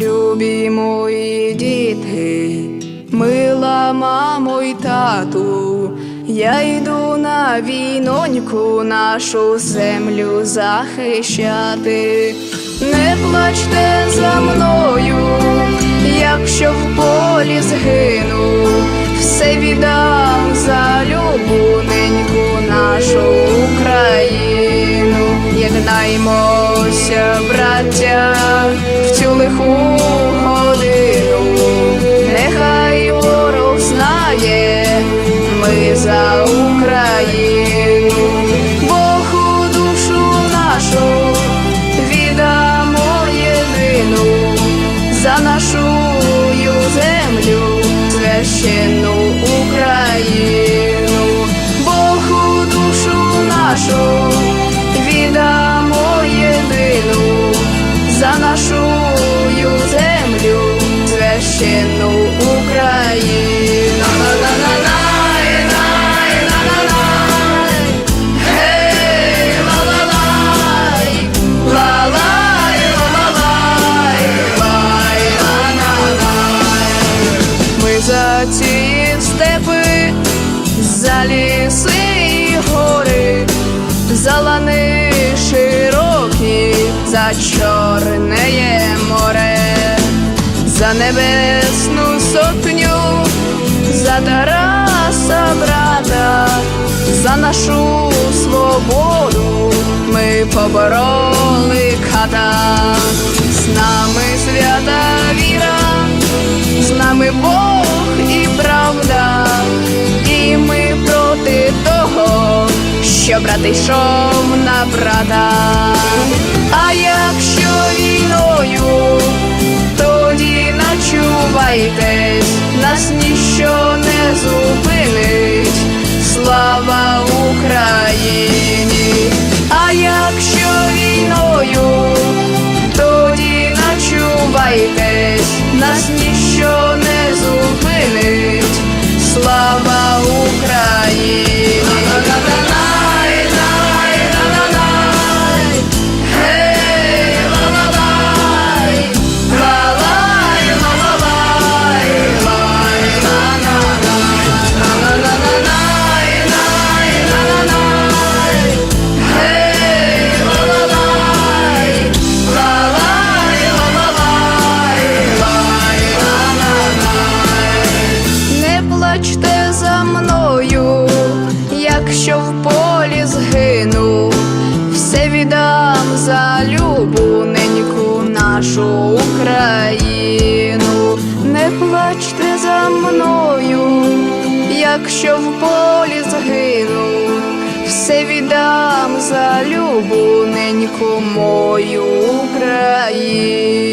Любі мої діти, мила мамо й тату, я йду на війноньку нашу землю захищати. Не плачте за мною, якщо в полі згину, все віддам за любуненьку нашу Україну. Єднаймося, браття, ми за Україну, Богу душу нашу віддамо єдину. За нашу землю, священну Україну, Богу душу нашу віддамо єдину. За нашу землю, священну за лани широкі, за чорне море, за небесну сотню, за Тараса брата, за нашу свободу ми побороли ката, з нами свята віра з нами Бог що брат йшов на брата. А якщо війною, плачте за мною, якщо в полі згину, все віддам за любуненьку нашу Україну. Не плачте за мною, якщо в полі згину, все віддам за любуненьку мою Україну.